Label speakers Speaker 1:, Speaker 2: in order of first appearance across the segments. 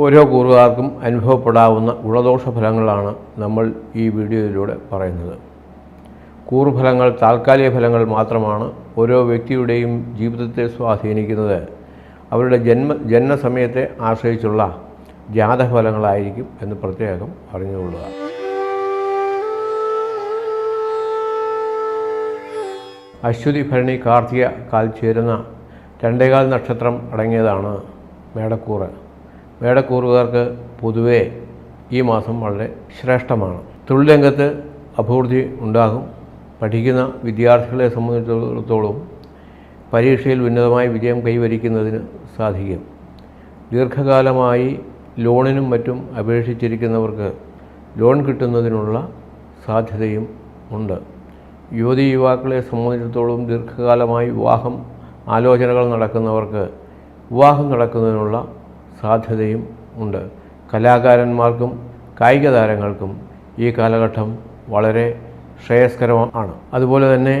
Speaker 1: ഓരോ കൂറുകാർക്കും അനുഭവപ്പെടാവുന്ന ഗുണദോഷ ഫലങ്ങളാണ് നമ്മൾ ഈ വീഡിയോയിലൂടെ പറയുന്നത്. കൂറുഫലങ്ങൾ താൽക്കാലിക ഫലങ്ങൾ മാത്രമാണ് ഓരോ വ്യക്തിയുടെയും ജീവിതത്തെ സ്വാധീനിക്കുന്നത്. അവരുടെ ജന്മ ജനനസമയത്തെ ആശ്രയിച്ചുള്ള ജാതഫലങ്ങളായിരിക്കും എന്ന് പ്രത്യേകം അറിഞ്ഞുകൊള്ളുക. അശ്വതി ഭരണി കാർത്തിക കാൽ ചേരുന്ന രണ്ടേകാൽ നക്ഷത്രം അടങ്ങിയതാണ് മേടക്കൂറ്. മേടക്കൂറുകാർക്ക് പൊതുവേ ഈ മാസം വളരെ ശ്രേഷ്ഠമാണ്. തൊഴിൽ രംഗത്ത് അഭിവൃദ്ധി ഉണ്ടാകും. പഠിക്കുന്ന വിദ്യാർത്ഥികളെ സംബന്ധിച്ചിടത്തോളം പരീക്ഷയിൽ ഉന്നതമായ വിജയം കൈവരിക്കുന്നതിന് സാധിക്കും. ദീർഘകാലമായി ലോണിനും മറ്റും അപേക്ഷിച്ചിരിക്കുന്നവർക്ക് ലോൺ കിട്ടുന്നതിനുള്ള സാധ്യതയും ഉണ്ട്. യുവതി യുവാക്കളെ സംബന്ധിച്ചിടത്തോളം ദീർഘകാലമായി വിവാഹം ആലോചനകൾ നടക്കുന്നവർക്ക് വിവാഹം നടക്കുന്നതിനുള്ള സാധ്യതയും ഉണ്ട്. കലാകാരന്മാർക്കും കായിക താരങ്ങൾക്കും ഈ കാലഘട്ടം വളരെ ശ്രേയസ്കരമാണ്. അതുപോലെ തന്നെ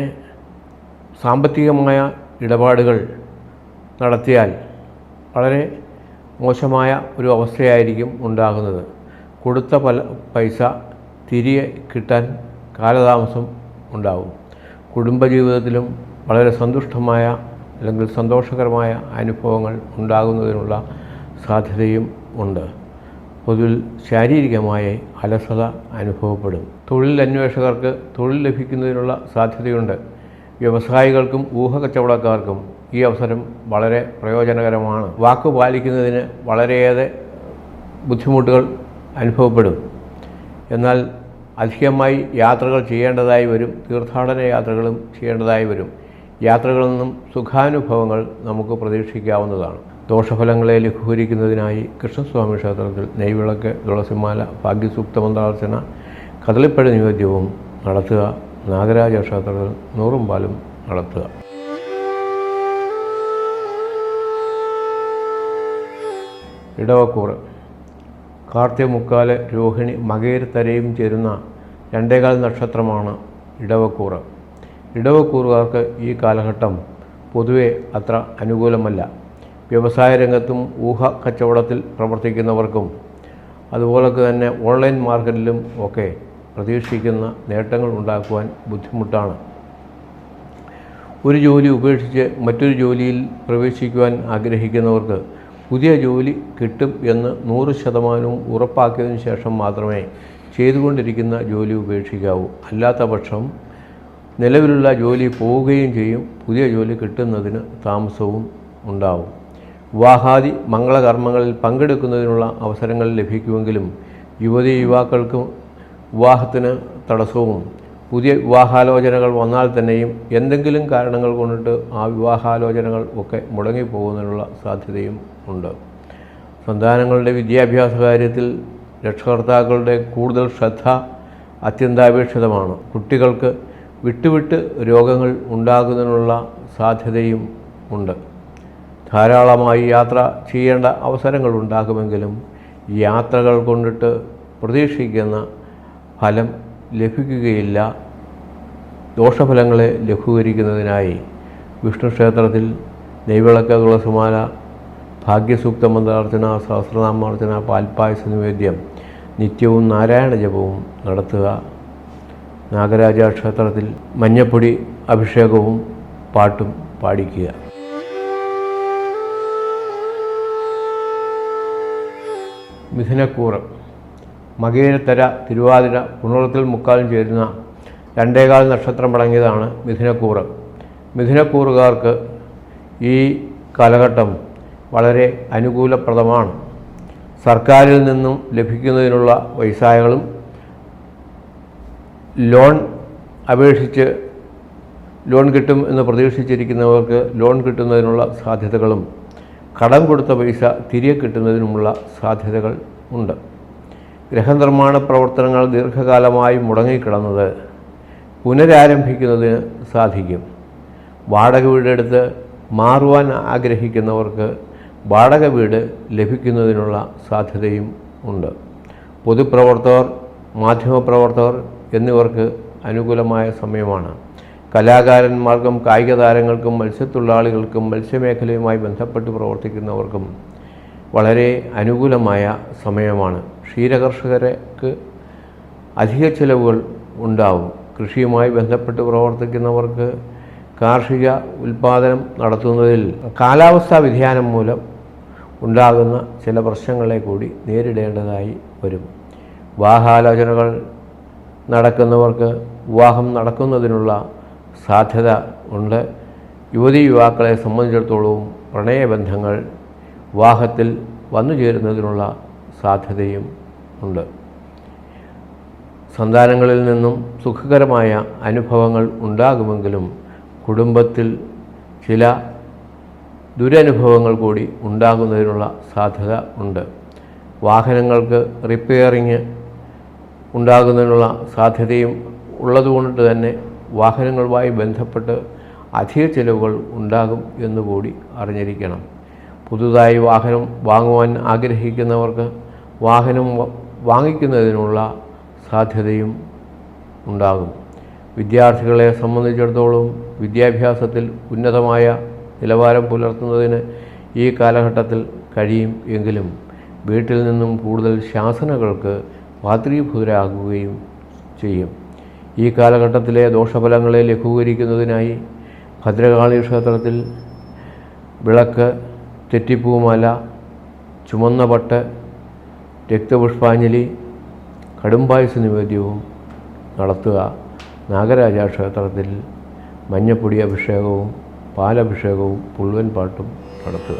Speaker 1: സാമ്പത്തികമായ ഇടപാടുകൾ നടത്തിയാൽ വളരെ മോശമായ ഒരു അവസ്ഥയായിരിക്കും ഉണ്ടാകുന്നത്. കൊടുത്ത പല പൈസ തിരികെ കിട്ടാൻ കാലതാമസം ഉണ്ടാകും കുടുംബജീവിതത്തിലും വളരെ സന്തുഷ്ടമായ അല്ലെങ്കിൽ സന്തോഷകരമായ അനുഭവങ്ങൾ ഉണ്ടാകുന്നതിനുള്ള സാധ്യതയും ഉണ്ട്. പൊതുവിൽ ശാരീരികമായ അലസത അനുഭവപ്പെടും. തൊഴിൽ അന്വേഷകർക്ക് തൊഴിൽ ലഭിക്കുന്നതിനുള്ള സാധ്യതയുണ്ട്. വ്യവസായികൾക്കും ഊഹക്കച്ചവടക്കാർക്കും ഈ അവസരം വളരെ പ്രയോജനകരമാണ്. വാക്ക് പാലിക്കുന്നതിന് വളരെയേറെ ബുദ്ധിമുട്ടുകൾ അനുഭവപ്പെടും. എന്നാൽ അധികമായി യാത്രകൾ ചെയ്യേണ്ടതായി വരും. തീർത്ഥാടന യാത്രകളും ചെയ്യേണ്ടതായി വരും. യാത്രകളിൽ നിന്നും സുഖാനുഭവങ്ങൾ നമുക്ക് പ്രതീക്ഷിക്കാവുന്നതാണ്. ദോഷഫലങ്ങളെ ലഘൂകരിക്കുന്നതിനായി കൃഷ്ണസ്വാമി ക്ഷേത്രത്തിൽ നെയ്വിളക്ക് തുളസിമാല ഭാഗ്യസൂക്ത മന്ത്രാർച്ചന കദളിപ്പഴ നിവേദ്യവും നടത്തുക. നാഗരാജ ക്ഷേത്രത്തിൽ നൂറും പാലും നടത്തുക. ഇടവക്കൂറ്. കാർത്തിക മുക്കാൽ രോഹിണി മകേരത്തരയും ചേരുന്ന രണ്ടേകാൽ നക്ഷത്രമാണ് ഇടവക്കൂറ്. ഇടവക്കൂറുകാർക്ക് ഈ കാലഘട്ടം പൊതുവെ അത്ര അനുകൂലമല്ല. വ്യവസായ രംഗത്തും ഊഹ കച്ചവടത്തിൽ പ്രവർത്തിക്കുന്നവർക്കും അതുപോലെ തന്നെ ഓൺലൈൻ മാർക്കറ്റിലും ഒക്കെ പ്രതീക്ഷിക്കുന്ന നേട്ടങ്ങൾ ഉണ്ടാക്കുവാൻ ബുദ്ധിമുട്ടാണ്. ഒരു ജോലി ഉപേക്ഷിച്ച് മറ്റൊരു ജോലിയിൽ പ്രവേശിക്കുവാൻ ആഗ്രഹിക്കുന്നവർക്ക് പുതിയ ജോലി കിട്ടും എന്ന് നൂറ് ശതമാനവും ഉറപ്പാക്കിയതിന് ശേഷം മാത്രമേ ചെയ്തുകൊണ്ടിരിക്കുന്ന ജോലി ഉപേക്ഷിക്കാവൂ. അല്ലാത്ത പക്ഷം നിലവിലുള്ള ജോലി പോവുകയും ചെയ്യും. പുതിയ ജോലി കിട്ടുന്നതിന് താമസവും ഉണ്ടാവും. വിവാഹാദി മംഗളകർമ്മങ്ങളിൽ പങ്കെടുക്കുന്നതിനുള്ള അവസരങ്ങൾ ലഭിക്കുമെങ്കിലും യുവതി യുവാക്കൾക്ക് വിവാഹത്തിന് തടസ്സവും പുതിയ വിവാഹാലോചനകൾ വന്നാൽ തന്നെയും എന്തെങ്കിലും കാരണങ്ങൾ കൊണ്ടിട്ട് ആ വിവാഹാലോചനകൾ ഒക്കെ മുടങ്ങിപ്പോകുന്നതിനുള്ള സാധ്യതയും ഉണ്ട്. സന്താനങ്ങളുടെ വിദ്യാഭ്യാസ കാര്യത്തിൽ രക്ഷകർത്താക്കളുടെ കൂടുതൽ ശ്രദ്ധ അത്യന്താപേക്ഷിതമാണ്. കുട്ടികൾക്ക് വിട്ടുവിട്ട് രോഗങ്ങൾ ഉണ്ടാകുന്നതിനുള്ള സാധ്യതയും ഉണ്ട്. ധാരാളമായി യാത്ര ചെയ്യേണ്ട അവസരങ്ങൾ ഉണ്ടാകുമെങ്കിലും യാത്രകൾ കൊണ്ടിട്ട് പ്രതീക്ഷിക്കുന്ന ഫലം ലഭിക്കുകയില്ല. ദോഷഫലങ്ങളെ ലഘൂകരിക്കുന്നതിനായി വിഷ്ണു ക്ഷേത്രത്തിൽ നെയ്വിളക്ക് തുളസുമാല ഭാഗ്യസൂക്ത മന്ത്രാർച്ചന സഹസ്രനാമാർച്ചന പാൽപ്പായസ നിവേദ്യം നിത്യവും നാരായണ ജപവും നടത്തുക. നാഗരാജ ക്ഷേത്രത്തിൽ മഞ്ഞപ്പൊടി അഭിഷേകവും പാട്ടും പാടിക്കുക. മിഥുനക്കൂറ് മകേരത്തര തിരുവാതിര പുണർത്തിൽ മുക്കാലും ചേരുന്ന രണ്ടേകാൽ നക്ഷത്രം അടങ്ങിയതാണ് മിഥുനക്കൂറ് മിഥുനക്കൂറുകാർക്ക് ഈ കാലഘട്ടം വളരെ അനുകൂലപ്രദമാണ്. സർക്കാരിൽ നിന്നും ലഭിക്കുന്നതിനുള്ള വൈസായകളും ലോൺ അപേക്ഷിച്ച് ലോൺ കിട്ടും എന്ന് പ്രതീക്ഷിച്ചിരിക്കുന്നവർക്ക് ലോൺ കിട്ടുന്നതിനുള്ള സാധ്യതകളും കടം കൊടുത്ത പൈസ തിരികെ കിട്ടുന്നതിനുമുള്ള സാധ്യതകൾ ഉണ്ട്. ഗൃഹനിർമ്മാണ പ്രവർത്തനങ്ങൾ ദീർഘകാലമായി മുടങ്ങിക്കിടന്നത് പുനരാരംഭിക്കുന്നതിന് സാധിക്കും. വാടക വീടെടുത്ത് മാറുവാൻ ആഗ്രഹിക്കുന്നവർക്ക് വാടക വീട് ലഭിക്കുന്നതിനുള്ള സാധ്യതയും ഉണ്ട്. പൊതുപ്രവർത്തകർ മാധ്യമപ്രവർത്തകർ എന്നിവർക്ക് അനുകൂലമായ സമയമാണ്. കലാകാരന്മാർക്കും കായിക താരങ്ങൾക്കും മത്സ്യത്തൊഴിലാളികൾക്കും മത്സ്യമേഖലയുമായി ബന്ധപ്പെട്ട് പ്രവർത്തിക്കുന്നവർക്കും വളരെ അനുകൂലമായ സമയമാണ്. ക്ഷീരകർഷകർക്ക് അധിക ചിലവുകൾ ഉണ്ടാവും. കൃഷിയുമായി ബന്ധപ്പെട്ട് പ്രവർത്തിക്കുന്നവർക്ക് കാർഷിക ഉൽപാദനം നടത്തുന്നതിൽ കാലാവസ്ഥാ വ്യതിയാനം മൂലം ഉണ്ടാകുന്ന ചില പ്രശ്നങ്ങളെ കൂടി നേരിടേണ്ടതായി വരും. വിവാഹാലോചനകൾ നടക്കുന്നവർക്ക് വിവാഹം നടക്കുന്നതിനുള്ള സാധ്യത ഉണ്ട്. യുവതി യുവാക്കളെ സംബന്ധിച്ചിടത്തോളവും പ്രണയബന്ധങ്ങൾ വിവാഹത്തിൽ വന്നു ചേരുന്നതിനുള്ള സാധ്യതയും ഉണ്ട്. സന്താനങ്ങളിൽ നിന്നും സുഖകരമായ അനുഭവങ്ങൾ ഉണ്ടാകുമെങ്കിലും കുടുംബത്തിൽ ചില ദുരനുഭവങ്ങൾ കൂടി ഉണ്ടാകുന്നതിനുള്ള സാധ്യത ഉണ്ട്. വാഹനങ്ങൾക്ക് റിപ്പയറിങ് ഉണ്ടാകുന്നതിനുള്ള സാധ്യതയും ഉള്ളതുകൊണ്ട് തന്നെ വാഹനങ്ങളുമായി ബന്ധപ്പെട്ട് അധിക ചിലവുകൾ ഉണ്ടാകും എന്നുകൂടി അറിഞ്ഞിരിക്കണം. പുതുതായി വാഹനം വാങ്ങുവാൻ ആഗ്രഹിക്കുന്നവർക്ക് വാഹനം വാങ്ങിക്കുന്നതിനുള്ള സാധ്യതയും ഉണ്ടാകും. വിദ്യാർത്ഥികളെ സംബന്ധിച്ചിടത്തോളം വിദ്യാഭ്യാസത്തിൽ ഉന്നതമായ നിലവാരം പുലർത്തുന്നതിന് ഈ കാലഘട്ടത്തിൽ കഴിയും എങ്കിലും വീട്ടിൽ നിന്നും കൂടുതൽ ശാസനകൾക്ക് പാത്രീഭൂതരാകുകയും ചെയ്യും. ഈ കാലഘട്ടത്തിലെ ദോഷഫലങ്ങളെ ലഘൂകരിക്കുന്നതിനായി ഭദ്രകാളി ക്ഷേത്രത്തിൽ വിളക്ക് തെറ്റിപ്പൂമാല ചുമന്ന പട്ട് രക്തപുഷ്പാഞ്ജലി കടുംപായസ നിവേദ്യവും നടത്തുക. നാഗരാജ ക്ഷേത്രത്തിൽ മഞ്ഞപ്പൊടി അഭിഷേകവും പാലഭിഷേകവും പുൽവൻ പാട്ടും നടത്തുക.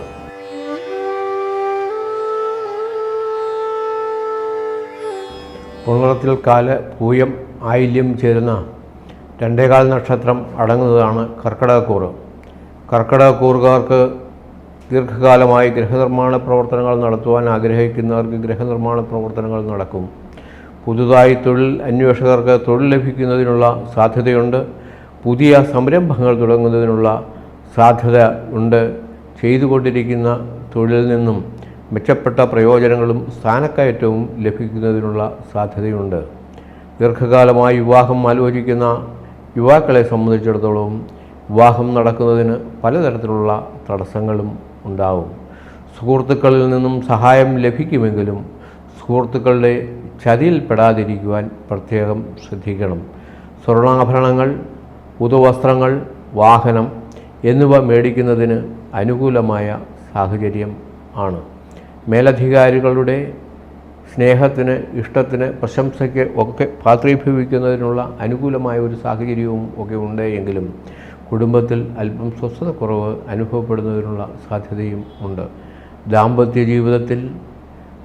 Speaker 1: പൊങ്ങളത്തിൽ കാല പൂയം ആയില്യം ചേരുന്ന രണ്ടേകാൽ നക്ഷത്രം അടങ്ങുന്നതാണ് കർക്കിടകക്കൂറ്. കർക്കിടകക്കൂറുകാർക്ക് ദീർഘകാലമായി ഗൃഹനിർമ്മാണ പ്രവർത്തനങ്ങൾ നടത്തുവാൻ ആഗ്രഹിക്കുന്നവർക്ക് ഗൃഹനിർമ്മാണ പ്രവർത്തനങ്ങൾ നടക്കും. പുതുതായി തൊഴിൽ അന്വേഷകർക്ക് തൊഴിൽ ലഭിക്കുന്നതിനുള്ള സാധ്യതയുണ്ട്. പുതിയ സംരംഭങ്ങൾ തുടങ്ങുന്നതിനുള്ള സാധ്യത ഉണ്ട്. ചെയ്തുകൊണ്ടിരിക്കുന്ന തൊഴിലിൽ നിന്നും മെച്ചപ്പെട്ട പ്രയോജനങ്ങളും സ്ഥാനക്കയറ്റവും ലഭിക്കുന്നതിനുള്ള സാധ്യതയുണ്ട്. ദീർഘകാലമായി വിവാഹം ആലോചിക്കുന്ന യുവാക്കളെ സംബന്ധിച്ചിടത്തോളം വിവാഹം നടക്കുന്നതിന് പലതരത്തിലുള്ള തടസ്സങ്ങളും ഉണ്ടാവും. സുഹൃത്തുക്കളിൽ നിന്നും സഹായം ലഭിക്കുമെങ്കിലും സുഹൃത്തുക്കളുടെ ചതിയിൽപ്പെടാതിരിക്കുവാൻ പ്രത്യേകം ശ്രദ്ധിക്കണം. സ്വർണാഭരണങ്ങൾ പുതുവസ്ത്രങ്ങൾ വാഹനം എന്നിവ മേടിക്കുന്നതിന് അനുകൂലമായ സാഹചര്യം ആണ്. മേലധികാരികളുടെ സ്നേഹത്തിന് ഇഷ്ടത്തിന് പ്രശംസയ്ക്ക് ഒക്കെ പാത്രീഭവിക്കുന്നതിനുള്ള അനുകൂലമായ ഒരു സാഹചര്യവും ഒക്കെ ഉണ്ട് എങ്കിലും കുടുംബത്തിൽ അല്പം സ്വസ്ഥത കുറവ് അനുഭവപ്പെടുന്നതിനുള്ള സാധ്യതയും ഉണ്ട്. ദാമ്പത്യ ജീവിതത്തിൽ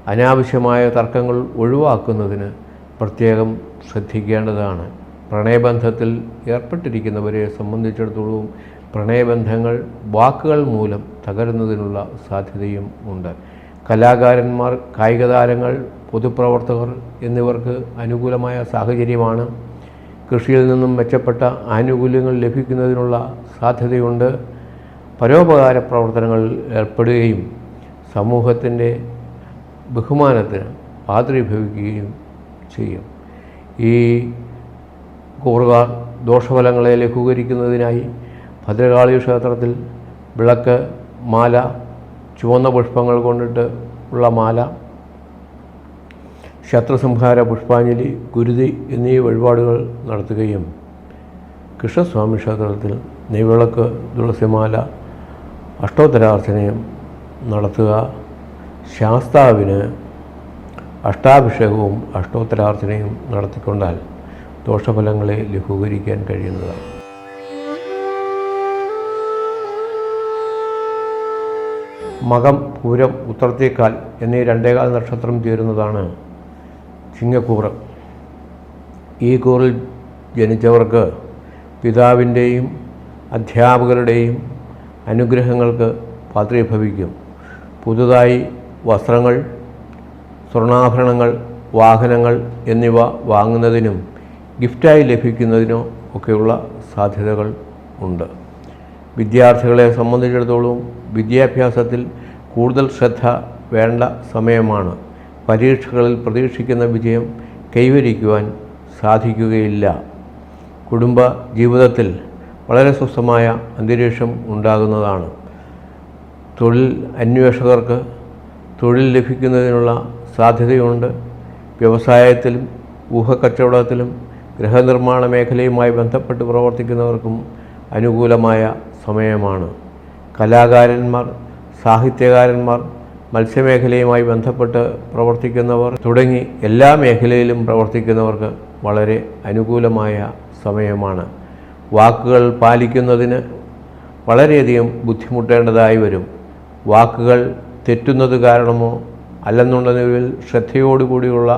Speaker 1: അനാവശ്യമായ തർക്കങ്ങൾ ഒഴിവാക്കുന്നതിന് പ്രത്യേകം ശ്രദ്ധിക്കേണ്ടതാണ്. പ്രണയബന്ധത്തിൽ ഏർപ്പെട്ടിരിക്കുന്നവരെ സംബന്ധിച്ചിടത്തോളം പ്രണയബന്ധങ്ങൾ വാക്കുകൾ മൂലം തകരുന്നതിനുള്ള സാധ്യതയും ഉണ്ട്. കലാകാരന്മാർ കായിക താരങ്ങൾ പൊതുപ്രവർത്തകർ എന്നിവർക്ക് അനുകൂലമായ സാഹചര്യമാണ്. കൃഷിയിൽ നിന്നും മെച്ചപ്പെട്ട ആനുകൂല്യങ്ങൾ ലഭിക്കുന്നതിനുള്ള സാധ്യതയുണ്ട്. പരോപകാര പ്രവർത്തനങ്ങളിൽ ഏർപ്പെടുകയും സമൂഹത്തിന്റെ ബഹുമാനത്തിന് പാതൃഭവിക്കുകയും ചെയ്യും. ഈ കൂറുകാർ ദോഷഫലങ്ങളെ ലഘൂകരിക്കുന്നതിനായി ഭദ്രകാളി ക്ഷേത്രത്തിൽ വിളക്ക് മാല ചുവന്ന പുഷ്പങ്ങൾ കൊണ്ടിട്ട് ഉള്ള മാല ശത്രുസംഹാര പുഷ്പാഞ്ജലി ഗുരുതി എന്നീ വഴിപാടുകൾ നടത്തുകയും കൃഷ്ണസ്വാമി ക്ഷേത്രത്തിൽ നെയ്വിളക്ക് തുളസിമാല അഷ്ടോത്തരാർച്ചനയും നടത്തുക. ശാസ്താവിന് അഷ്ടാഭിഷേകവും അഷ്ടോത്തരാർച്ചനയും നടത്തിക്കൊണ്ടാൽ ദോഷഫലങ്ങളെ ലഘൂകരിക്കാൻ കഴിയുന്നതാണ്. മകം പൂരം ഉത്രത്തേക്കാൽ എന്നീ രണ്ടേകാൽ നക്ഷത്രം ചേരുന്നതാണ് ചിങ്ങക്കൂറ് ഈ കൂറിൽ ജനിച്ചവർക്ക് പിതാവിന്റെയും അധ്യാപകരുടെയും അനുഗ്രഹങ്ങൾക്ക് പാത്രീഭവിക്കും. പുതുതായി വസ്ത്രങ്ങൾ സ്വർണാഭരണങ്ങൾ വാഹനങ്ങൾ എന്നിവ വാങ്ങുന്നതിനും ഗിഫ്റ്റായി ലഭിക്കുന്നതിനോ ഒക്കെയുള്ള സാധ്യതകൾ ഉണ്ട്. വിദ്യാർത്ഥികളെ സംബന്ധിച്ചിടത്തോളം വിദ്യാഭ്യാസത്തിൽ കൂടുതൽ ശ്രദ്ധ വേണ്ട സമയമാണ്. പരീക്ഷകളിൽ പ്രതീക്ഷിക്കുന്ന വിജയം കൈവരിക്കുവാൻ സാധിക്കുകയില്ല. കുടുംബ ജീവിതത്തിൽ വളരെ സ്വസ്ഥമായ അന്തരീക്ഷം ഉണ്ടാകുന്നതാണ്. തൊഴിൽ അന്വേഷകർക്ക് തൊഴിൽ ലഭിക്കുന്നതിനുള്ള സാധ്യതയുണ്ട്. വ്യവസായത്തിലും ഊഹക്കച്ചവടത്തിലും ഗൃഹനിർമ്മാണ മേഖലയുമായി ബന്ധപ്പെട്ട് പ്രവർത്തിക്കുന്നവർക്കും അനുകൂലമായ സമയമാണ്. കലാകാരന്മാർ സാഹിത്യകാരന്മാർ മത്സ്യമേഖലയുമായി ബന്ധപ്പെട്ട് പ്രവർത്തിക്കുന്നവർ തുടങ്ങി എല്ലാ മേഖലയിലും പ്രവർത്തിക്കുന്നവർക്ക് വളരെ അനുകൂലമായ സമയമാണ്. വാക്കുകൾ പാലിക്കുന്നതിന് വളരെയധികം ബുദ്ധിമുട്ടേണ്ടതായി വരും. വാക്കുകൾ തെറ്റുന്നത് കാരണമോ അല്ലെന്നുണ്ടെങ്കിൽ ശ്രദ്ധയോടുകൂടിയുള്ള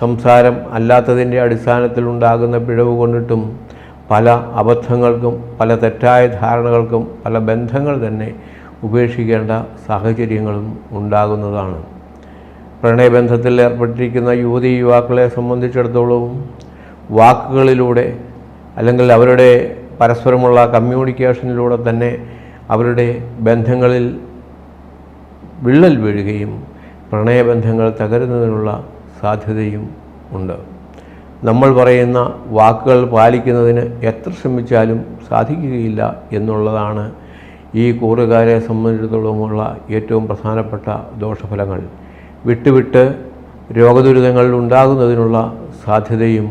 Speaker 1: സംസാരം അല്ലാത്തതിന്റെ അടിസ്ഥാനത്തിലുണ്ടാകുന്ന പിഴവ് കൊണ്ടിട്ടും പല അബദ്ധങ്ങൾക്കും പല തെറ്റായ ധാരണകൾക്കും പല ബന്ധങ്ങൾ തന്നെ ഉപേക്ഷിക്കേണ്ട സാഹചര്യങ്ങളും ഉണ്ടാകുന്നതാണ്. പ്രണയബന്ധത്തിൽ ഏർപ്പെട്ടിരിക്കുന്ന യുവതി യുവാക്കളെ സംബന്ധിച്ചിടത്തോളവും വാക്കുകളിലൂടെ അല്ലെങ്കിൽ അവരുടെ പരസ്പരമുള്ള കമ്മ്യൂണിക്കേഷനിലൂടെ തന്നെ അവരുടെ ബന്ധങ്ങളിൽ വിള്ളൽ വീഴുകയും പ്രണയബന്ധങ്ങൾ തകരുന്നതിനുള്ള സാധ്യതയും ഉണ്ട്. നമ്മൾ പറയുന്ന വാക്കുകൾ പാലിക്കുന്നതിന് എത്ര ശ്രമിച്ചാലും സാധിക്കുകയില്ല എന്നുള്ളതാണ് ഈ കൂറുകാരെ സംബന്ധിച്ചിടത്തോളമുള്ള ഏറ്റവും പ്രധാനപ്പെട്ട ദോഷഫലങ്ങൾ. വിട്ടുവിട്ട് രോഗദുരിതങ്ങൾ ഉണ്ടാകുന്നതിനുള്ള സാധ്യതയും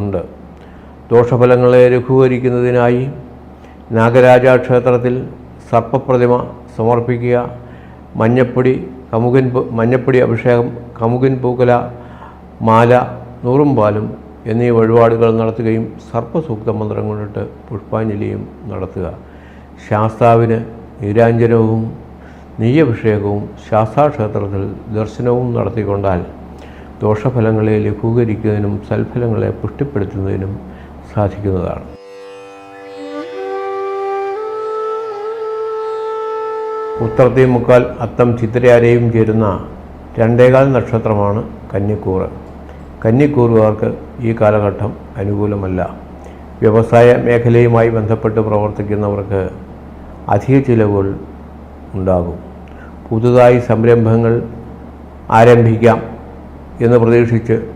Speaker 1: ഉണ്ട്. ദോഷഫലങ്ങളെ ലഘൂകരിക്കുന്നതിനായി നാഗരാജ ക്ഷേത്രത്തിൽ സർപ്പപ്രതിമ സമർപ്പിക്കുക മഞ്ഞപ്പൊടി കമുകൻ മഞ്ഞപ്പൊടി അഭിഷേകം കമുകൻ പൂക്കല മാല നൂറും പാലും എന്നീ വഴിപാടുകൾ നടത്തുകയും സർപ്പസൂക്ത മന്ത്രം കൊണ്ടിട്ട് പുഷ്പാഞ്ജലിയും നടത്തുക. ശാസ്താവിന് നീരാഞ്ജനവും നെയ്യഭിഷേകവും ശാസ്താക്ഷേത്രത്തിൽ ദർശനവും നടത്തിക്കൊണ്ടാൽ ദോഷഫലങ്ങളെ ലഘൂകരിക്കുന്നതിനും സൽഫലങ്ങളെ പുഷ്ടിപ്പെടുത്തുന്നതിനും സാധിക്കുന്നതാണ്. ഉത്രത്തി മുക്കാൽ അത്തം ചിത്രയാരെയും ചേരുന്ന രണ്ടേകാൽ നക്ഷത്രമാണ് കന്നിക്കൂറ്. കന്നിക്കൂറുകാർക്ക് ഈ കാലഘട്ടം അനുകൂലമല്ല. വ്യവസായ മേഖലയുമായി ബന്ധപ്പെട്ട് പ്രവർത്തിക്കുന്നവർക്ക് അധിക ചിലവുകൾ ഉണ്ടാകും. പുതുതായി സംരംഭങ്ങൾ ആരംഭിക്കാം എന്ന് പ്രതീക്ഷിച്ച്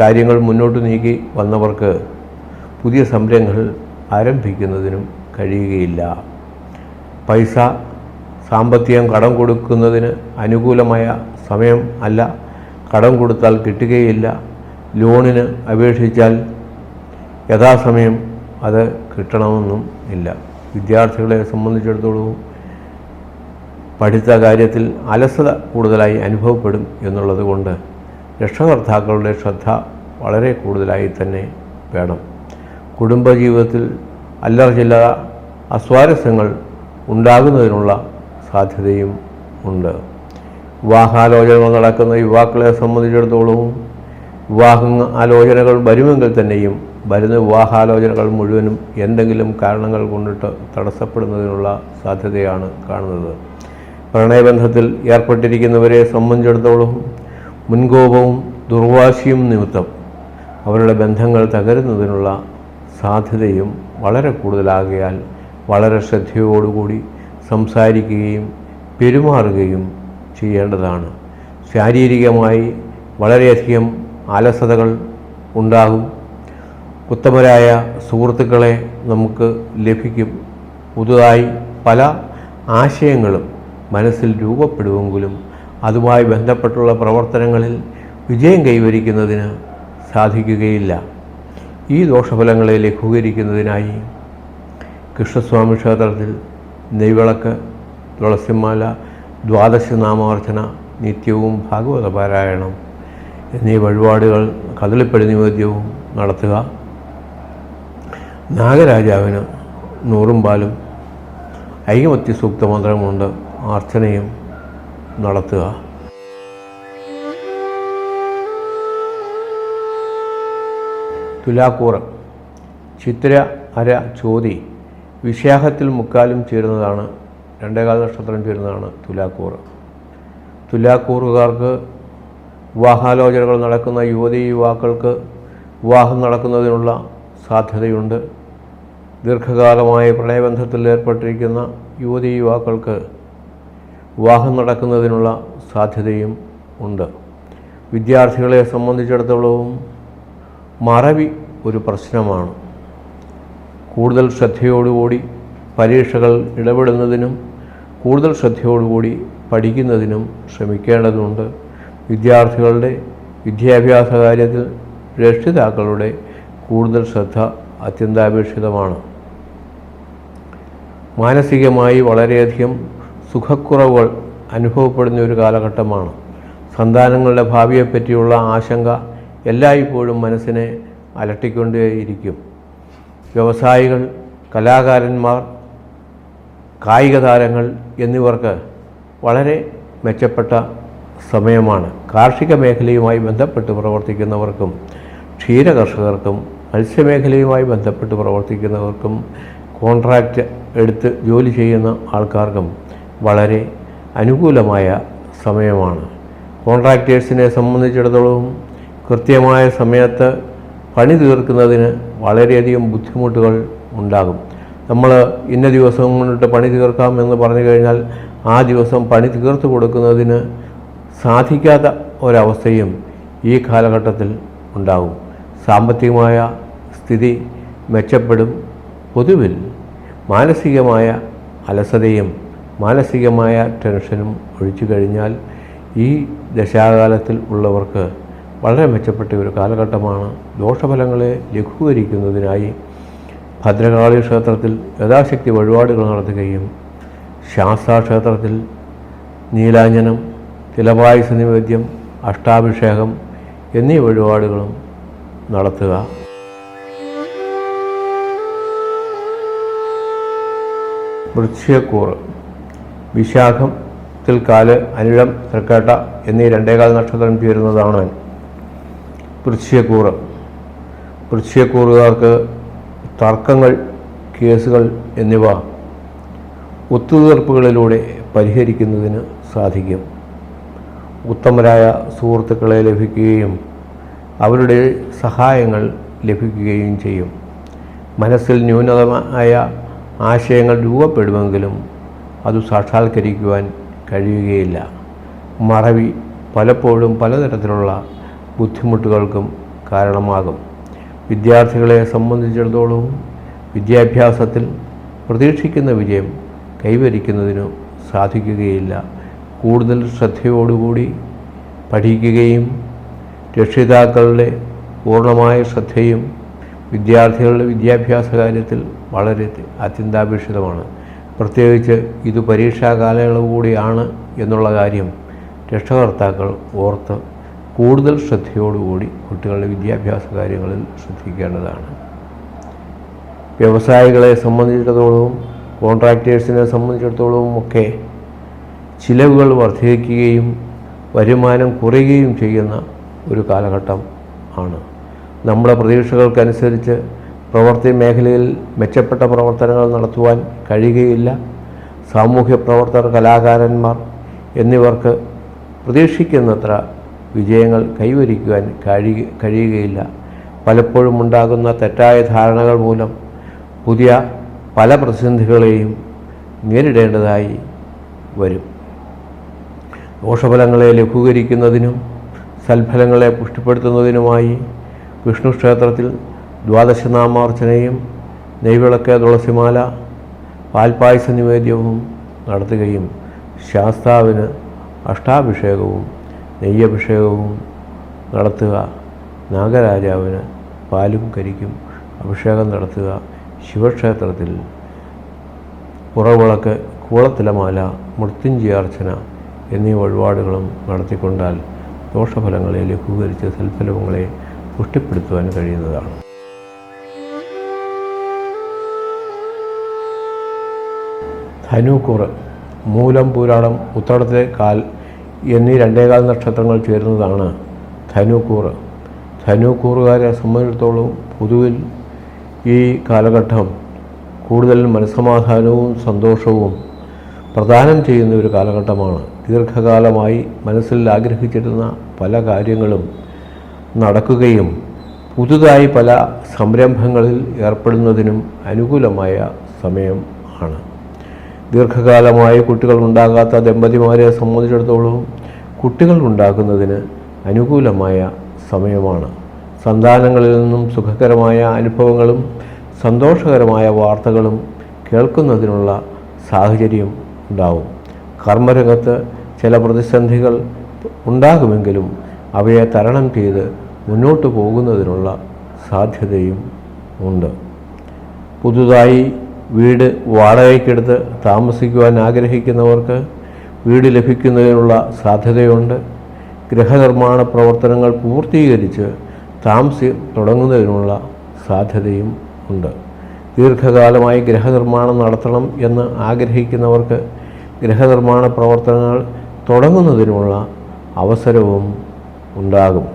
Speaker 1: കാര്യങ്ങൾ മുന്നോട്ട് നീക്കി വന്നവർക്ക് പുതിയ സംരംഭങ്ങൾ ആരംഭിക്കുന്നതിനും കഴിയുകയില്ല. പൈസ സാമ്പത്തികം കടം കൊടുക്കുന്നതിന് അനുകൂലമായ സമയം അല്ല. കടം കൊടുത്താൽ കിട്ടുകയില്ല. ലോണിന് അപേക്ഷിച്ചാൽ യഥാസമയം അത് കിട്ടണമെന്നും ഇല്ല. വിദ്യാർത്ഥികളെ സംബന്ധിച്ചിടത്തോളം പഠിത്ത കാര്യത്തിൽ അലസത കൂടുതലായി അനുഭവപ്പെടും എന്നുള്ളത് കൊണ്ട് രക്ഷകർത്താക്കളുടെ ശ്രദ്ധ വളരെ കൂടുതലായി തന്നെ വേണം. കുടുംബജീവിതത്തിൽ അല്ലറ അസ്വാരസ്യങ്ങൾ ഉണ്ടാകുന്നതിനുള്ള സാധ്യതയും ഉണ്ട്. വിവാഹാലോചനകൾ നടക്കുന്ന യുവാക്കളെ സംബന്ധിച്ചിടത്തോളവും വിവാഹ ആലോചനകൾ വരുമെങ്കിൽ തന്നെയും വരുന്ന വിവാഹാലോചനകൾ മുഴുവനും എന്തെങ്കിലും കാരണങ്ങൾ കൊണ്ടിട്ട് തടസ്സപ്പെടുന്നതിനുള്ള സാധ്യതയാണ് കാണുന്നത്. പ്രണയബന്ധത്തിൽ ഏർപ്പെട്ടിരിക്കുന്നവരെ സംബന്ധിച്ചിടത്തോളം മുൻകോപവും ദുർവാശിയും നിമിത്തം അവരുടെ ബന്ധങ്ങൾ തകരുന്നതിനുള്ള സാധ്യതയും വളരെ കൂടുതലാകയാൽ വളരെ ശ്രദ്ധയോടുകൂടി സംസാരിക്കുകയും പെരുമാറുകയും ചെയ്യേണ്ടതാണ്. ശാരീരികമായി വളരെയധികം അലസതകൾ ഉണ്ടാകും. ഉത്തമരായ സുഹൃത്തുക്കളെ നമുക്ക് ലഭിക്കും. പുതുതായി പല ആശയങ്ങളും മനസ്സിൽ രൂപപ്പെടുമെങ്കിലും അതുമായി ബന്ധപ്പെട്ടുള്ള പ്രവർത്തനങ്ങളിൽ വിജയം കൈവരിക്കുന്നതിന് സാധിക്കുകയില്ല. ഈ ദോഷഫലങ്ങളെ ലഘൂകരിക്കുന്നതിനായി കൃഷ്ണസ്വാമി ക്ഷേത്രത്തിൽ നെയ്വിളക്ക് തുളസിമാല ദ്വാദശ നാമാർച്ചന നിത്യവും ഭാഗവത പാരായണം എന്നീ വഴിപാടുകൾ കദളിപ്പടി നിവേദ്യവും നടത്തുക. നാഗരാജാവിന് നൂറും പാലും ഐകമത്യ സൂക്തമന്ത്രം കൊണ്ട് അർച്ചനയും നടത്തുക. തുലാക്കൂറം ചിത്ര അര ചോതി വിശാഖത്തിൽ മുക്കാലും ചേരുന്നതാണ് രണ്ടേകാല നക്ഷത്രം ചേരുന്നതാണ് തുലാക്കൂറ് തുലാക്കൂറുകാർക്ക് വിവാഹാലോചനകൾ നടക്കുന്ന യുവതി യുവാക്കൾക്ക് വിവാഹം നടക്കുന്നതിനുള്ള സാധ്യതയുണ്ട്. ദീർഘകാലമായി പ്രണയബന്ധത്തിൽ ഏർപ്പെട്ടിരിക്കുന്ന യുവതി യുവാക്കൾക്ക് വിവാഹം നടക്കുന്നതിനുള്ള സാധ്യതയും ഉണ്ട്. വിദ്യാർത്ഥികളെ സംബന്ധിച്ചിടത്തോളവും മറവി ഒരു പ്രശ്നമാണ്. കൂടുതൽ ശ്രദ്ധയോടുകൂടി പരീക്ഷകൾ ഇടപെടുന്നതിനും കൂടുതൽ ശ്രദ്ധയോടുകൂടി പഠിക്കുന്നതിനും ശ്രമിക്കേണ്ടതുണ്ട്. വിദ്യാർത്ഥികളുടെ വിദ്യാഭ്യാസ കാര്യത്തിൽ രക്ഷിതാക്കളുടെ കൂടുതൽ ശ്രദ്ധ അത്യന്താപേക്ഷിതമാണ്. മാനസികമായി വളരെയധികം സുഖക്കുറവുകൾ അനുഭവപ്പെടുന്ന ഒരു കാലഘട്ടമാണ്. സന്താനങ്ങളുടെ ഭാവിയെപ്പറ്റിയുള്ള ആശങ്ക എല്ലായ്പ്പോഴും മനസ്സിനെ അലട്ടിക്കൊണ്ടേയിരിക്കും. വ്യവസായികൾ കലാകാരന്മാർ കായിക താരങ്ങൾ എന്നിവർക്ക് വളരെ മെച്ചപ്പെട്ട സമയമാണ്. കാർഷിക മേഖലയുമായി ബന്ധപ്പെട്ട് പ്രവർത്തിക്കുന്നവർക്കും ക്ഷീര കർഷകർക്കും മത്സ്യമേഖലയുമായി ബന്ധപ്പെട്ട് പ്രവർത്തിക്കുന്നവർക്കും കോൺട്രാക്റ്റ് എടുത്ത് ജോലി ചെയ്യുന്ന ആൾക്കാർക്കും വളരെ അനുകൂലമായ സമയമാണ്. കോൺട്രാക്റ്റേഴ്സിനെ സംബന്ധിച്ചിടത്തോളം കൃത്യമായ സമയത്ത് പണി തീർക്കുന്നതിന് വളരെയധികം ബുദ്ധിമുട്ടുകൾ ഉണ്ടാകും. നമ്മൾ ഇന്ന ദിവസം കൊണ്ടിട്ട് പണി തീർക്കാം എന്ന് പറഞ്ഞു കഴിഞ്ഞാൽ ആ ദിവസം പണി തീർത്ത് കൊടുക്കുന്നതിന് സാധിക്കാത്ത ഒരവസ്ഥയും ഈ കാലഘട്ടത്തിൽ ഉണ്ടാകും സാമ്പത്തികമായ സ്ഥിതി മെച്ചപ്പെടും. പൊതുവിൽ മാനസികമായ അലസതയും മാനസികമായ ടെൻഷനും ഒഴിച്ചു കഴിഞ്ഞാൽ ഈ ദശാകാലത്തിൽ ഉള്ളവർക്ക് വളരെ മെച്ചപ്പെട്ട ഒരു കാലഘട്ടമാണ്. ദോഷഫലങ്ങളെ ലഘൂകരിക്കുന്നതിനായി ഭദ്രകാളി ക്ഷേത്രത്തിൽ യഥാശക്തി വഴിപാടുകൾ നടത്തുകയും ശാസ്താ ക്ഷേത്രത്തിൽ നീലാഞ്ജനം തിലപായസ നിവേദ്യം അഷ്ടാഭിഷേകം എന്നീ വഴിപാടുകളും നടത്തുക. വൃശ്യക്കൂറ് വിശാഖത്തിൽ കാൽ അനിഴം തൃക്കേട്ട എന്നീ രണ്ടേകാൽ നക്ഷത്രം ചേരുന്നതാണ് വൃശ്യക്കൂറ്. വൃശ്യക്കൂറുകാർക്ക് തർക്കങ്ങൾ കേസുകൾ എന്നിവ ഒത്തുതീർപ്പുകളിലൂടെ പരിഹരിക്കുന്നതിന് സാധിക്കും. ഉത്തമരായ സുഹൃത്തുക്കളെ ലഭിക്കുകയും അവരുടെ സഹായങ്ങൾ ലഭിക്കുകയും ചെയ്യും. മനസ്സിൽ ന്യൂനതമായ ആശയങ്ങൾ രൂപപ്പെടുമെങ്കിലും അത് സാക്ഷാത്കരിക്കുവാൻ കഴിയുകയില്ല. മറവി പലപ്പോഴും പലതരത്തിലുള്ള ബുദ്ധിമുട്ടുകൾക്കും കാരണമാകും. വിദ്യാർത്ഥികളെ സംബന്ധിച്ചിടത്തോളം വിദ്യാഭ്യാസത്തിൽ പ്രതീക്ഷിക്കുന്ന വിജയം കൈവരിക്കുന്നതിനു സാധിക്കുകയില്ല. കൂടുതൽ ശ്രദ്ധയോടുകൂടി പഠിക്കുകയും രക്ഷിതാക്കളുടെ പൂർണമായ ശ്രദ്ധയും വിദ്യാർത്ഥികളുടെ വിദ്യാഭ്യാസ കാര്യത്തിൽ വളരെ അത്യന്താപേക്ഷിതമാണ്. പ്രത്യേകിച്ച് ഇത് പരീക്ഷാ കാലയളവ് കൂടിയാണ് എന്നുള്ള കാര്യം രക്ഷകർത്താക്കൾ ഓർത്ത് കൂടുതൽ ശ്രദ്ധയോടുകൂടി കുട്ടികളുടെ വിദ്യാഭ്യാസ കാര്യങ്ങളിൽ ശ്രദ്ധിക്കേണ്ടതാണ്. വ്യവസായികളെ സംബന്ധിച്ചിടത്തോളവും കോൺട്രാക്ടേഴ്സിനെ സംബന്ധിച്ചിടത്തോളവും ഒക്കെ ചിലവുകൾ വർദ്ധിക്കുകയും വരുമാനം കുറയുകയും ചെയ്യുന്ന ഒരു കാലഘട്ടം ആണ്. നമ്മുടെ പ്രതീക്ഷകൾക്കനുസരിച്ച് പ്രവൃത്തി മേഖലയിൽ മെച്ചപ്പെട്ട പ്രവർത്തനങ്ങൾ നടത്തുവാൻ കഴിയുകയില്ല. സാമൂഹ്യ പ്രവർത്തകർ കലാകാരന്മാർ എന്നിവർക്ക് പ്രതീക്ഷിക്കുന്നത്ര വിജയങ്ങൾ കൈവരിക്കുവാൻ കഴിയ കഴിയുകയില്ല. പലപ്പോഴും ഉണ്ടാകുന്ന തെറ്റായ ധാരണകൾ മൂലം പുതിയ പല പ്രതിസന്ധികളെയും നേരിടേണ്ടതായി വരും. ദോഷഫലങ്ങളെ ലഘൂകരിക്കുന്നതിനും സൽഫലങ്ങളെ പുഷ്ടിപ്പെടുത്തുന്നതിനുമായി വിഷ്ണു ക്ഷേത്രത്തിൽ ദ്വാദശനാമാർച്ചനയും നെയ്വിളക്ക് തുളസിമാല പാൽപായസ നിവേദ്യവും നടത്തുകയും ശാസ്താവിന് അഷ്ടാഭിഷേകവും നെയ്യഭിഷേകവും നടത്തുക. നാഗരാജാവിന് പാലും കരിക്കും അഭിഷേകം നടത്തുക. ശിവക്ഷേത്രത്തിൽ പുറവിളക്ക് കൂളത്തിലമാല മൃത്യുഞ്ജയാർച്ചന എന്നീ വഴിപാടുകളും നടത്തിക്കൊണ്ടാൽ ദോഷഫലങ്ങളെ ലഘൂകരിച്ച് സൽഫലങ്ങളെ പുഷ്ടിപ്പെടുത്തുവാൻ കഴിയുന്നതാണ്. ധനുക്കൂറ് മൂലം പൂരാടം ഉത്തടത്തിലെ കാൽ എന്നീ രണ്ടേകാൽ നക്ഷത്രങ്ങൾ ചേരുന്നതാണ് ധനുക്കൂറ്. ധനുക്കൂറുകാരെ സംബന്ധിച്ചിടത്തോളം പൊതുവിൽ ഈ കാലഘട്ടം കൂടുതൽ മനസ്സമാധാനവും സന്തോഷവും പ്രദാനം ചെയ്യുന്ന ഒരു കാലഘട്ടമാണ്. ദീർഘകാലമായി മനസ്സിൽ ആഗ്രഹിച്ചിരുന്ന പല കാര്യങ്ങളും നടക്കുകയും പുതുതായി പല സംരംഭങ്ങളിൽ ഏർപ്പെടുന്നതിനും അനുകൂലമായ സമയം ആണ്. ദീർഘകാലമായി കുട്ടികൾ ഉണ്ടാകാത്ത ദമ്പതിമാരെ സംബന്ധിച്ചിടത്തോളം കുട്ടികൾ ഉണ്ടാക്കുന്നതിന് അനുകൂലമായ സമയമാണ്. സന്താനങ്ങളിൽ നിന്നും സുഖകരമായ അനുഭവങ്ങളും സന്തോഷകരമായ വാർത്തകളും കേൾക്കുന്നതിനുള്ള സാഹചര്യം ഉണ്ടാവും. കർമ്മരംഗത്ത് ചില പ്രതിസന്ധികൾ ഉണ്ടാകുമെങ്കിലും അവയെ തരണം ചെയ്ത് മുന്നോട്ട് പോകുന്നതിനുള്ള സാധ്യതയും ഉണ്ട്. പുതുതായി വീട് വാടകയ്ക്കെടുത്ത് താമസിക്കുവാൻ ആഗ്രഹിക്കുന്നവർക്ക് വീട് ലഭിക്കുന്നതിനുള്ള സാധ്യതയുണ്ട്. ഗൃഹനിർമ്മാണ പ്രവർത്തനങ്ങൾ പൂർത്തീകരിച്ച് താമസി തുടങ്ങുന്നതിനുള്ള സാധ്യതയും ഉണ്ട്. ദീർഘകാലമായി ഗൃഹനിർമ്മാണം നടത്തണം എന്ന് ആഗ്രഹിക്കുന്നവർക്ക് ഗൃഹനിർമ്മാണ പ്രവർത്തനങ്ങൾ തുടങ്ങുന്നതിനുള്ള അവസരവും ഉണ്ടാകും.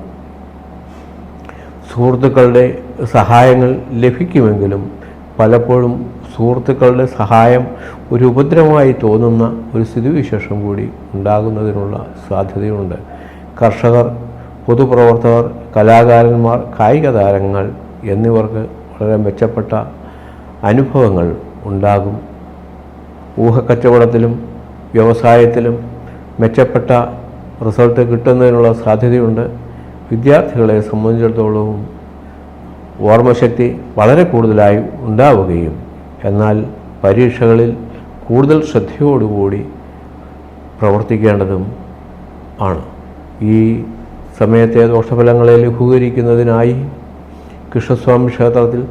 Speaker 1: സുഹൃത്തുക്കളുടെ സഹായങ്ങൾ ലഭിക്കുമെങ്കിലും പലപ്പോഴും സുഹൃത്തുക്കളുടെ സഹായം ഒരു ഉപദ്രവമായി തോന്നുന്ന ഒരു സ്ഥിതിവിശേഷം കൂടി ഉണ്ടാകുന്നതിനുള്ള സാധ്യതയുണ്ട്. കർഷകർ പൊതുപ്രവർത്തകർ കലാകാരന്മാർ കായിക താരങ്ങൾ എന്നിവർക്ക് വളരെ മെച്ചപ്പെട്ട അനുഭവങ്ങൾ ഉണ്ടാകും. ഊഹക്കച്ചവടത്തിലും വ്യവസായത്തിലും മെച്ചപ്പെട്ട റിസൾട്ട് കിട്ടുന്നതിനുള്ള സാധ്യതയുണ്ട്. വിദ്യാർത്ഥികളെ സംബന്ധിച്ചിടത്തോളവും ഓർമ്മശക്തി വളരെ കൂടുതലായി ഉണ്ടാവുകയും എന്നാൽ പരീക്ഷകളിൽ കൂടുതൽ ശ്രദ്ധയോടുകൂടി പ്രവർത്തിക്കേണ്ടതും ആണ്. ഈ സമയത്തെ ദോഷഫലങ്ങളെ ലഘൂകരിക്കുന്നതിനായി കൃഷ്ണസ്വാമി ക്ഷേത്രത്തിൽ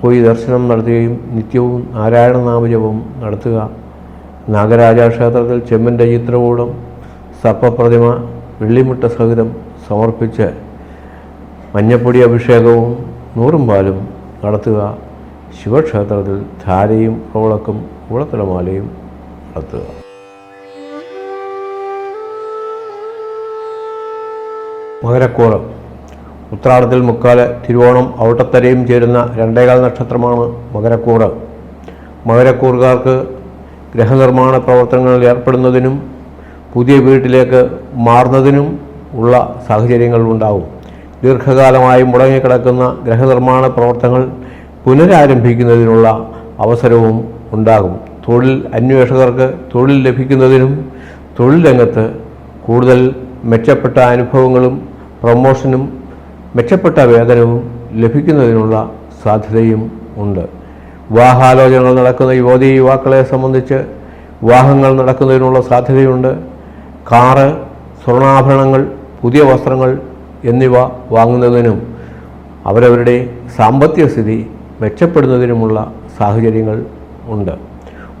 Speaker 1: പോയി ദർശനം നടത്തുകയും നിത്യവും നാരായണനാമജപം നടത്തുക നാഗരാജ ക്ഷേത്രത്തിൽ ചെമ്മന്റെ ചിത്രകൂടം സർപ്പപ്രതിമ വെള്ളിമുട്ട സഹിതം സമർപ്പിച്ച് മഞ്ഞപ്പൊടി അഭിഷേകവും നൂറും പാലും നടത്തുക ശിവക്ഷേത്രത്തിൽ ധാരയും പ്രവളക്കും കുളത്തിലമാലയും നടത്തുക. മകരക്കോളം ഉത്രാടത്തിൽ മുക്കാൽ തിരുവോണം ഔട്ടത്തരയും ചേരുന്ന രണ്ടേകാൽ നക്ഷത്രമാണ് മകരക്കൂറ് മകരക്കൂറുകാർക്ക് ഗ്രഹനിർമ്മാണ പ്രവർത്തനങ്ങളിൽ ഏർപ്പെടുന്നതിനും പുതിയ വീട്ടിലേക്ക് മാറുന്നതിനും ഉള്ള സാഹചര്യങ്ങൾ ഉണ്ടാവും. ദീർഘകാലമായി മുടങ്ങിക്കിടക്കുന്ന ഗ്രഹനിർമ്മാണ പ്രവർത്തനങ്ങൾ പുനരാരംഭിക്കുന്നതിനുള്ള അവസരവും ഉണ്ടാകും. തൊഴിൽ അന്വേഷകർക്ക് തൊഴിൽ ലഭിക്കുന്നതിനും തൊഴിൽ രംഗത്ത് കൂടുതൽ മെച്ചപ്പെട്ട അനുഭവങ്ങളും പ്രൊമോഷനും മെച്ചപ്പെട്ട വേതനവും ലഭിക്കുന്നതിനുള്ള സാധ്യതയും ഉണ്ട്. വിവാഹാലോചനകൾ നടക്കുന്ന യുവതി യുവാക്കളെ സംബന്ധിച്ച് വിവാഹങ്ങൾ നടക്കുന്നതിനുള്ള സാധ്യതയുണ്ട്. കാറ് സ്വർണാഭരണങ്ങൾ പുതിയ വസ്ത്രങ്ങൾ എന്നിവ വാങ്ങുന്നതിനും അവരവരുടെ സാമ്പത്തിക സ്ഥിതി മെച്ചപ്പെടുന്നതിനുമുള്ള സാഹചര്യങ്ങൾ ഉണ്ട്.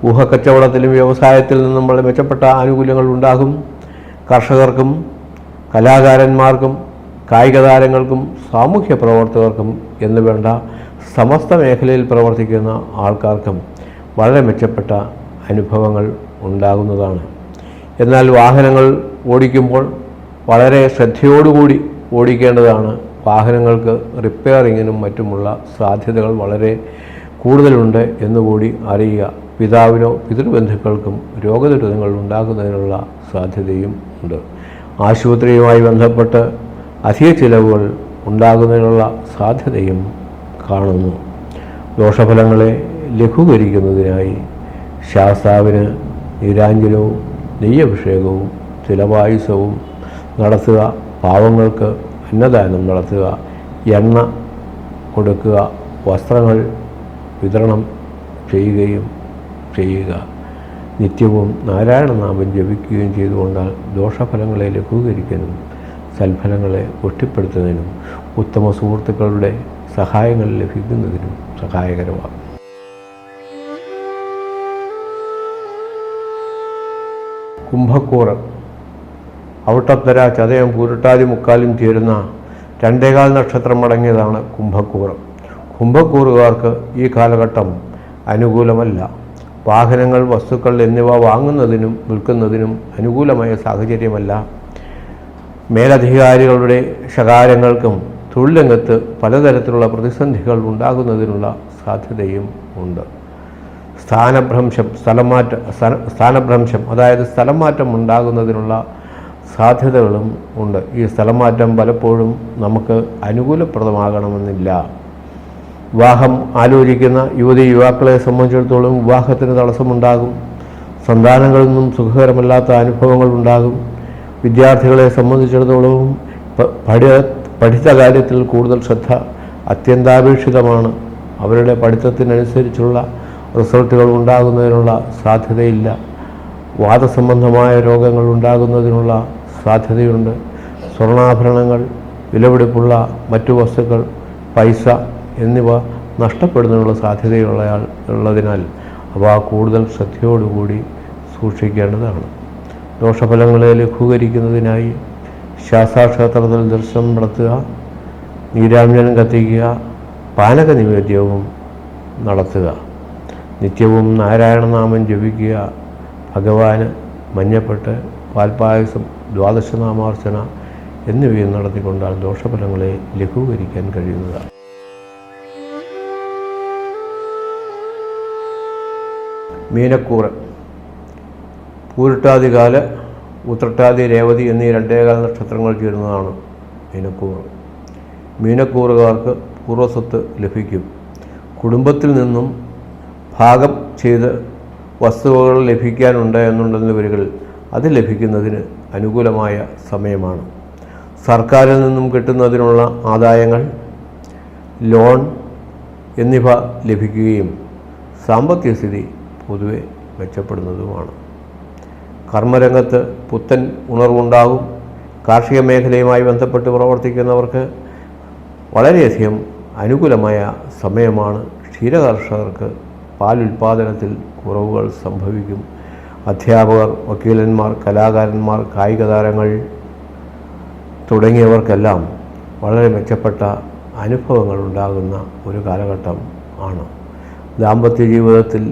Speaker 1: ഊഹക്കച്ചവടത്തിലും വ്യവസായത്തിൽ നിന്നും വളരെ മെച്ചപ്പെട്ട ആനുകൂല്യങ്ങൾ ഉണ്ടാകും. കർഷകർക്കും കലാകാരന്മാർക്കും കായിക താരങ്ങൾക്കും സാമൂഹ്യ പ്രവർത്തകർക്കും എന്ന് വേണ്ട സമസ്ത മേഖലയിൽ പ്രവർത്തിക്കുന്ന ആൾക്കാർക്കും വളരെ മെച്ചപ്പെട്ട അനുഭവങ്ങൾ ഉണ്ടാകുന്നതാണ്. എന്നാൽ വാഹനങ്ങൾ ഓടിക്കുമ്പോൾ വളരെ ശ്രദ്ധയോടുകൂടി ഓടിക്കേണ്ടതാണ്. വാഹനങ്ങൾക്ക് റിപ്പയറിങ്ങിനും മറ്റുമുള്ള സാധ്യതകൾ വളരെ കൂടുതലുണ്ട് എന്നുകൂടി അറിയുക. പിതാവിനോ പിതൃബന്ധുക്കൾക്കും രോഗദുരിതങ്ങൾ ഉണ്ടാകുന്നതിനുള്ള സാധ്യതയും ഉണ്ട്. ആശുപത്രിയുമായി ബന്ധപ്പെട്ട് അധിക ചിലവുകൾ ഉണ്ടാകുന്നതിനുള്ള സാധ്യതയും കാണുന്നു. ദോഷഫലങ്ങളെ ലഘൂകരിക്കുന്നതിനായി ശാസ്താവിന് നീരാഞ്ജനവും നെയ്യഭിഷേകവും തിലപായുസവും നടത്തുക പാവങ്ങൾക്ക് അന്നദാനം നടത്തുക എണ്ണ കൊടുക്കുക വസ്ത്രങ്ങൾ വിതരണം ചെയ്യുകയും ചെയ്യുക. നിത്യവും നാരായണനാമം ജപിക്കുകയും ചെയ്തുകൊണ്ടാൽ ദോഷഫലങ്ങളെ ലഘൂകരിക്കാനും സൽഫലങ്ങളെ പുഷ്ടിപ്പെടുത്തുന്നതിനും ഉത്തമ സുഹൃത്തുക്കളുടെ സഹായങ്ങൾ ലഭിക്കുന്നതിനും സഹായകരമാകും. കുംഭക്കൂറ്. ഔട്ടത്തര ചതയം പൂരിട്ടാതി മുക്കാലും ചേരുന്ന രണ്ടേകാൽ നക്ഷത്രം അടങ്ങിയതാണ് കുംഭക്കൂറ്. കുംഭക്കൂറുകാർക്ക് ഈ കാലഘട്ടം അനുകൂലമല്ല. വാഹനങ്ങൾ വസ്തുക്കൾ എന്നിവ വാങ്ങുന്നതിനും വിൽക്കുന്നതിനും അനുകൂലമായ സാഹചര്യമല്ല. മേലധികാരികളുടെ ശകാരങ്ങൾക്കും തൊഴിൽ രംഗത്ത് പലതരത്തിലുള്ള പ്രതിസന്ധികൾ ഉണ്ടാകുന്നതിനുള്ള സാധ്യതയും ഉണ്ട്. സ്ഥാനഭ്രംശം സ്ഥലമാറ്റ സ്ഥാനഭ്രംശം അതായത് സ്ഥലം മാറ്റം ഉണ്ടാകുന്നതിനുള്ള സാധ്യതകളും ഉണ്ട്. ഈ സ്ഥലം മാറ്റം പലപ്പോഴും നമുക്ക് അനുകൂലപ്രദമാകണമെന്നില്ല. വിവാഹം ആലോചിക്കുന്ന യുവതി യുവാക്കളെ സംബന്ധിച്ചിടത്തോളം വിവാഹത്തിന് തടസ്സമുണ്ടാകും. സന്താനങ്ങളിൽ നിന്നും സുഖകരമല്ലാത്ത അനുഭവങ്ങൾ ഉണ്ടാകും. വിദ്യാർത്ഥികളെ സംബന്ധിച്ചിടത്തോളവും പഠിത പഠി പഠിത്ത കാര്യത്തിൽ കൂടുതൽ ശ്രദ്ധ അത്യന്താപേക്ഷിതമാണ്. അവരുടെ പഠിത്തത്തിനനുസരിച്ചുള്ള റിസൾട്ടുകൾ ഉണ്ടാകുന്നതിനുള്ള സാധ്യതയില്ല. വാദസംബന്ധമായ രോഗങ്ങൾ ഉണ്ടാകുന്നതിനുള്ള സാധ്യതയുണ്ട്. സ്വർണാഭരണങ്ങൾ വിലപിടിപ്പുള്ള മറ്റു വസ്തുക്കൾ പൈസ എന്നിവ നഷ്ടപ്പെടുന്നതിനുള്ള സാധ്യതയുള്ളയാൾ ഉള്ളതിനാൽ അവ കൂടുതൽ ശ്രദ്ധയോടുകൂടി സൂക്ഷിക്കേണ്ടതാണ്. ദോഷഫലങ്ങളെ ലഘൂകരിക്കുന്നതിനായി ശാസ്താക്ഷേത്രത്തിൽ ദർശനം നടത്തുക നീരാഞ്ജനം കത്തിക്കുക പാനക നിവേദ്യവും നടത്തുക. നിത്യവും നാരായണനാമം ജപിക്കുക ഭഗവാന് മഞ്ഞപ്പെട്ട് പാൽപായസം ദ്വാദശനാമാർച്ചന എന്നിവയും നടത്തിക്കൊണ്ടാൽ ദോഷഫലങ്ങളെ ലഘൂകരിക്കാൻ കഴിയുന്നതാണ്. മീനക്കൂറ്. പൂരിട്ടാതികാൽ ഉത്രട്ടാതി രേവതി എന്നീ രണ്ടേകാല നക്ഷത്രങ്ങൾ ചേരുന്നതാണ് മീനക്കൂർ മീനക്കൂറുകാർക്ക് പൂർവസ്വത്ത് ലഭിക്കും. കുടുംബത്തിൽ നിന്നും ഭാഗം ചെയ്ത് വസ്തുവകൾ ലഭിക്കാനുണ്ട് എന്നുണ്ടെന്ന വരികൾ അത് ലഭിക്കുന്നതിന് അനുകൂലമായ സമയമാണ്. സർക്കാരിൽ നിന്നും കിട്ടുന്നതിനുള്ള ആദായങ്ങൾ ലോൺ എന്നിവ ലഭിക്കുകയും സാമ്പത്തിക സ്ഥിതി പൊതുവെ മെച്ചപ്പെടുന്നതുമാണ്. കർമ്മരംഗത്ത് പുത്തൻ ഉണർവുണ്ടാകും. കാർഷിക മേഖലയുമായി ബന്ധപ്പെട്ട് പ്രവർത്തിക്കുന്നവർക്ക് വളരെയധികം അനുകൂലമായ സമയമാണ്. ക്ഷീരകർഷകർക്ക് പാലുൽപാദനത്തിൽ കുറവുകൾ സംഭവിക്കും. അധ്യാപകർ വക്കീലന്മാർ കലാകാരന്മാർ കായിക താരങ്ങൾ തുടങ്ങിയവർക്കെല്ലാം വളരെ മെച്ചപ്പെട്ട അനുഭവങ്ങൾ ഉണ്ടാകുന്ന ഒരു കാലഘട്ടം ആണ്. ദാമ്പത്യ ജീവിതത്തിൽ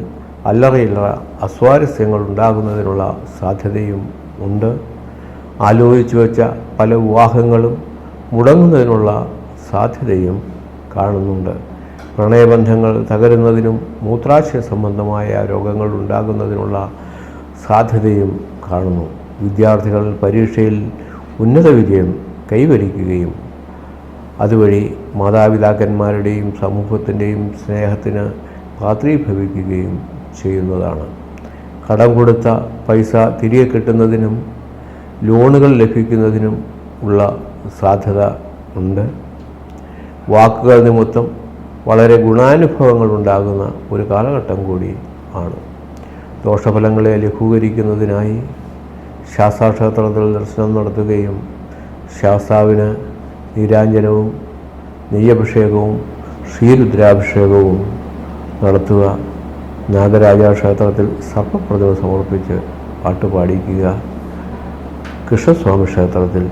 Speaker 1: അല്ലറയില്ല അസ്വാരസ്യങ്ങൾ ഉണ്ടാകുന്നതിനുള്ള സാധ്യതയും ഉണ്ട്. ആലോചിച്ചു വെച്ച പല വിവാഹങ്ങളും മുടങ്ങുന്നതിനുള്ള സാധ്യതയും കാണുന്നുണ്ട്. പ്രണയബന്ധങ്ങൾ തകരുന്നതിനും മൂത്രാശയ സംബന്ധമായ രോഗങ്ങൾ ഉണ്ടാകുന്നതിനുള്ള സാധ്യതയും കാണുന്നു. വിദ്യാർത്ഥികൾ പരീക്ഷയിൽ ഉന്നത വിജയം കൈവരിക്കുകയും അതുവഴി മാതാപിതാക്കന്മാരുടെയും സമൂഹത്തിന്റെയും സ്നേഹത്തിന് പാത്രീഭവിക്കുകയും ചെയ്യുന്നതാണ്. കടം കൊടുത്ത പൈസ തിരികെ കിട്ടുന്നതിനും ലോണുകൾ ലഭിക്കുന്നതിനും ഉള്ള സാധ്യത ഉണ്ട്. വാക്കുകൾ നിമിത്തം വളരെ ഗുണാനുഭവങ്ങൾ ഉണ്ടാകുന്ന ഒരു കാലഘട്ടം കൂടി ആണ്. ദോഷഫലങ്ങളെ ലഘൂകരിക്കുന്നതിനായി ശാസ്താക്ഷേത്രത്തിൽ ദർശനം നടത്തുകയും ശാസ്താവിന് നീരാഞ്ജനവും നെയ്യഭിഷേകവും ശ്രീരുദ്രാഭിഷേകവും നടത്തുക നാഗരാജ ക്ഷേത്രത്തിൽ സർപ്പപ്രതിമ സമർപ്പിച്ച് പാട്ടുപാടിക്കുക. കൃഷ്ണസ്വാമി ക്ഷേത്രത്തിൽ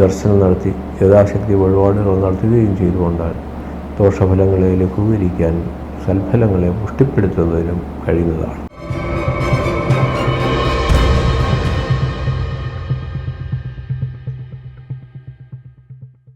Speaker 1: ദർശനം നടത്തി യഥാശക്തി വഴിപാടുകൾ നടത്തുകയും ചെയ്തുകൊണ്ടാണ് ദോഷഫലങ്ങളെ ലഘൂകരിക്കാനും സൽഫലങ്ങളെ പുഷ്ടിപ്പെടുത്തുന്നതിനും കഴിയുന്നതാണ്.